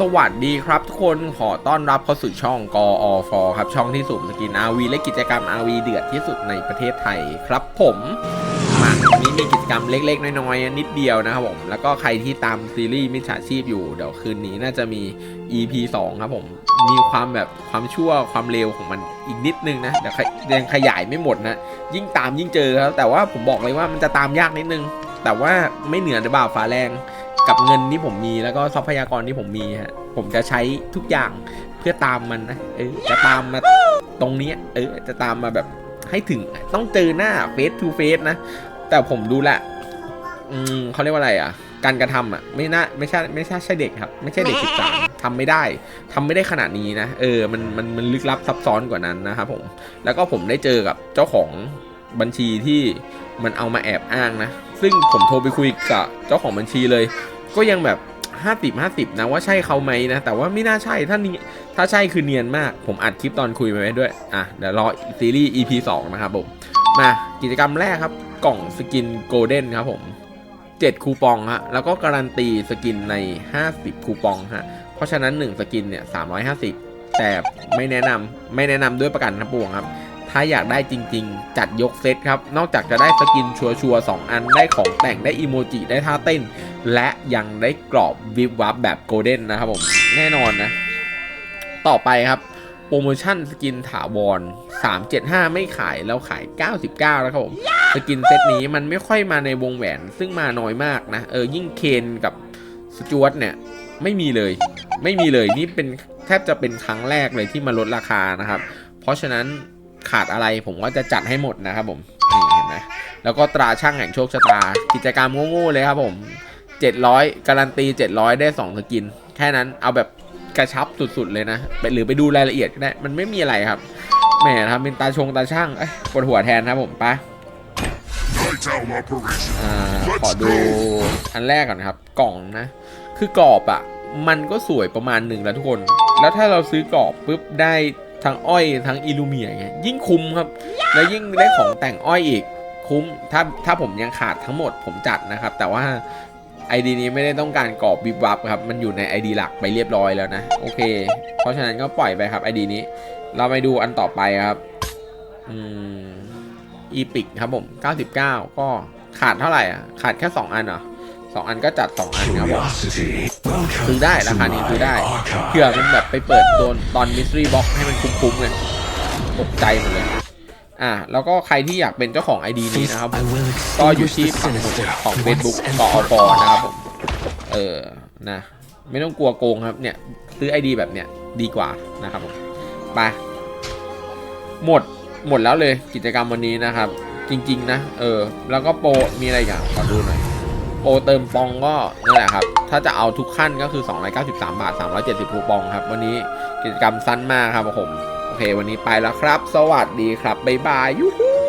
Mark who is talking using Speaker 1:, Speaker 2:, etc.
Speaker 1: สวัสดีครับทุกคนขอต้อนรับเข้าสู่ช่องกอฟครับ ช่องที่สุ่มสกิน RV และกิจกรรม RV เดือดที่สุดในประเทศไทยครับผมมาวันนี้มีกิจกรรมเล็ก ๆ น้อยๆนิดเดียวนะครับผม แล้วก็ใครที่ตามซีรีส์มิจฉาชีพอยู่ เดี๋ยวคืนนี้น่าจะมี EP 2 ครับผม มีความแบบความชั่วความเร็วของมันอีกนิดนึงนะเดี๋ยวขยยังขยายไม่หมดนะ ยิ่งตามยิ่งเจอครับแต่ว่าผมบอกเลยว่ามันจะตามยากนิดนึง แต่ว่าไม่เหนือในบ่าฟ้าแรง กับเงินที่ผมมีแล้วก็ทรัพยากรที่ผมมีฮะผมจะใช้ทุกอย่างเพื่อตามมันนะเออจะตามมาตรงนี้เออจะตามมาแบบให้ถึงต้องเจอหน้าเฟสทูเฟสนะ แต่ผมดูแหละอืมเขาเรียกว่าอะไรอะ การกระทำอะ ไม่น่าไม่ใช่ไม่ใช่ใช่เด็กครับ ไม่ใช่เด็กสิบสามทำไม่ได้ทำไม่ได้ขนาดนี้นะเออมันมันมันลึกลับซับซ้อนกว่านั้นนะครับผมแล้วก็ผมได้เจอกับเจ้าของบัญชีที่มันเอามาแอบอ้างนะ ซึ่งผมโทรไปคุยกับเจ้าของบัญชีเลย ก็ยังแบบ50 50 นะว่าใช่เขาไหมนะ แต่ว่าไม่น่าใช่ถ้านี้ถ้าใช่คือเนียนมาก ผมอัดคลิปตอนคุยไปไว้ด้วย อะ เดี๋ยวรอซีรีส์ EP 2 นะครับผม มากิจกรรมแรกครับ กล่องสกินโกลเด้นครับผม 7 คูปองฮะแล้วก็การันตีสกินใน 50 คูปองฮะเพราะฉะนั้น 1 สกินเนี่ย 350 แต่ไม่แนะนำไม่แนะนำด้วยประกันทั้งปวงครับ ถ้าอยากได้จริง ๆ จัดยกเซตครับนอกจากจะได้สกินชัวร์ๆสองอันได้ของแต่งได้อีโมจิได้ท่าเต้น และยังได้กรอบวิบวับแบบโกลเด้นนะครับผม แน่นอนนะ ต่อไปครับ โปรโมชั่นสกินถาวร 375 ไม่ขายแล้วขาย 99 แล้วครับผม สกินเซตนี้มันไม่ค่อยมาในวงแหวน ซึ่งมาน้อยมากนะ เออ ยิ่งเคนกับสจวตเนี่ย ไม่มีเลย ไม่มีเลย นี่เป็นแทบจะเป็นครั้งแรกเลยที่มาลดราคานะครับ เพราะฉะนั้นขาดอะไรผมก็จะจัดให้หมดนะครับผม นี่เห็นไหมแล้วก็ตราช่างแห่งโชคชะตา กิจกรรมโง่ๆเลยครับผม 700 การันตี 700 ได้2สกิน แค่นั้นเอาแบบกระชับสุดๆเลยนะหรือไปดูรายละเอียดก็ได้ มันไม่มีอะไรครับแหมทำเป็นตาชงตาช่างเอ้ปวดหัวแทนครับผมป
Speaker 2: Night Owl Operation.
Speaker 1: อ่าขอดูอันแรกก่อนครับ กล่องนะ คือกรอบอะ่ะ มันก็สวยประมาณหนึ่งแล้วทุกคน แล้วถ้าเราซื้อกรอบปุ๊บได้ทั้งอ้อยทั้งอิลูเมียเงี้ยยิ่งคุ้มครับ แล้วยิ่งได้ของแต่งอ้อยอีกคุ้มถ้าถ้าผมยังขาดทั้งหมดผมจัดนะครับ แต่ว่า ID นี้ไม่ได้ต้องการกรอบวิบวับครับ มันอยู่ใน ID หลักไปเรียบร้อยแล้วนะ โอเค เพราะฉะนั้นก็ปล่อยไปครับ ID นี้ เราไปดูอันต่อไปครับ อืมอีพิกครับผม 99 ก็ขาดเท่าไหร่อะ ขาดแค่ 2 อันเหรอสองอันก็จัด 2 อันครับผม
Speaker 2: Curiosity.
Speaker 1: ซื้อได้ราคานี้ซื้อได้เผื่อมันแบบไปเปิดโดนตอนมิส t รีบ็อกให้มันคุ้มๆไงตกใจหมดเลย อะแล้วก็ใครที่อยากเป็นเจ้าของ ID นี้นะครับผมก็อยู่ที่ฝั่งของ Facebook กอปนะครับผมเออนะไม่ต้องกลัวโกงครับเนี่ยซื้อ ID แบบเนี้ยดีกว่านะครับผมไปหมดหมดแล้วเลยกิจกรรมวันนี้นะครับ จริง ๆ นะ เออ แล้วก็โปรมีอะไรอีกันขอดูหน่อยโปรเติมปองก็นั่นแหละครับ ถ้าจะเอาทุกขั้นก็คือ 293 บาท 370คูปองครับ วันนี้กิจกรรมสั้นมากครับผมโอ เควันนี้ไปแล้วครับ สวัสดีครับ บ๊ายบายยูฮู